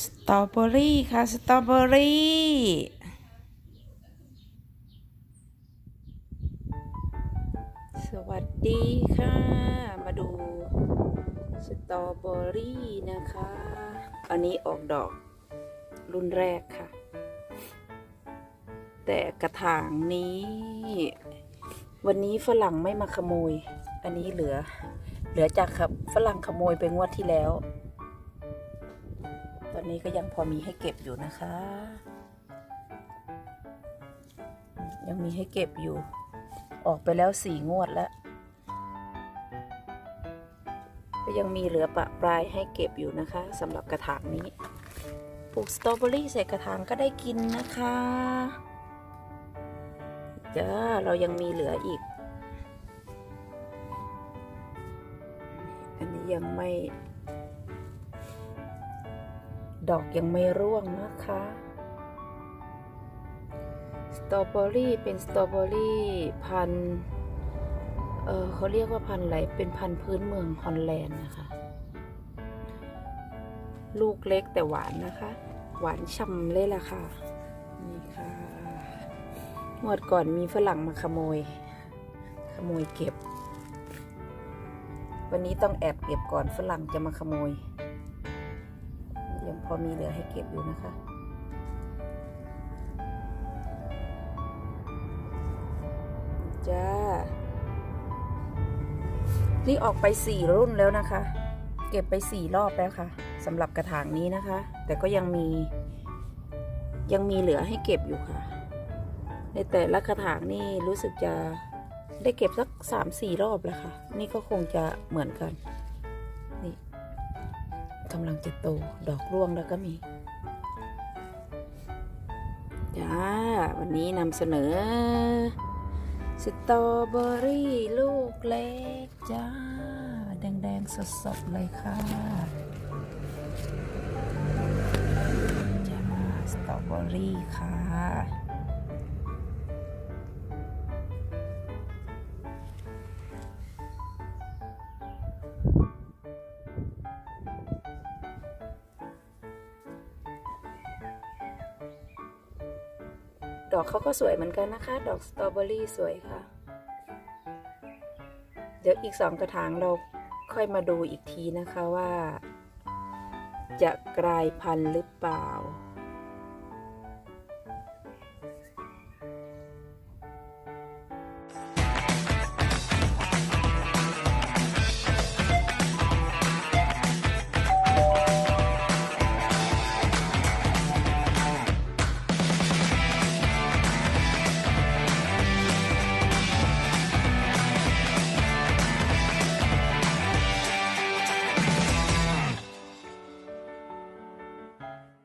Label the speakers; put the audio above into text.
Speaker 1: สตรอเบอรี่ค่ะ สตรอเบอรี่สวัสดีค่ะ มาดูสตรอเบอรี่นะคะ อันนี้ออกดอกรุ่นแรกค่ะ แต่กระถางนี้ วันนี้ฝรั่งไม่มาขโมย อันนี้เหลือ เหลือจากครับฝรั่งขโมยไปงวดที่แล้ว อนนี้ก็ยังพอมีให้เก็บอยู่นะคะ ยังมีให้เก็บอยู่ ออกไปแล้วสี่งวดแล้ว ก็ยังมีเหลือปะปลายให้เก็บอยู่นะคะสำหรับกระถางนี้ ปลูกสตรอเบอรี่ใส่กระถางก็ได้กินนะคะจ้าเรายังมีเหลืออีก อันนี้ยังไม่ ดอกยังไม่ร่วงนะคะ สตรอเบอรี่เป็นสตรอเบอรี่พันเออเขาเรียกว่าพันอะไรเป็นพันพื้นเมืองฮอลแลนด์นะคะ ลูกเล็กแต่หวานนะคะ หวานฉ่ำเลยล่ะค่ะ นี่ค่ะงวดก่อนมีฝรั่งมาขโมย ขโมยเก็บ วันนี้ต้องแอบเก็บก่อนฝรั่งจะมาขโมย อมีเหลือให้เก็บอยู่นะคะ จ้า นี่ออกไปสี่รุ่นแล้วนะคะ เก็บไปสี่รอบแล้วค่ะสำหรับกระถางนี้นะคะ แต่ก็ยังมี ยังมีเหลือให้เก็บอยู่ค่ะ ในแต่ละกระถางนี่รู้สึกจะได้เก็บสักสามสี่รอบแล้วค่ะ นี่ก็คงจะเหมือนกัน นี่ กำลังจะโต ดอกร่วงแล้วก็มี จ้า วันนี้นำเสนอ สตรอเบอรี่ลูกเล็ก จ้า แดง ๆ สด ๆ เลยค่ะ จ้า สตรอเบอรี่ค่ะ ดอกเขาก็สวยเหมือนกันนะคะ ดอกสตรอเบอรี่สวยค่ะ เดี๋ยวอีกสองกระถางเราค่อยมาดูอีกทีนะคะว่า จะกลายพันธุ์หรือเปล่า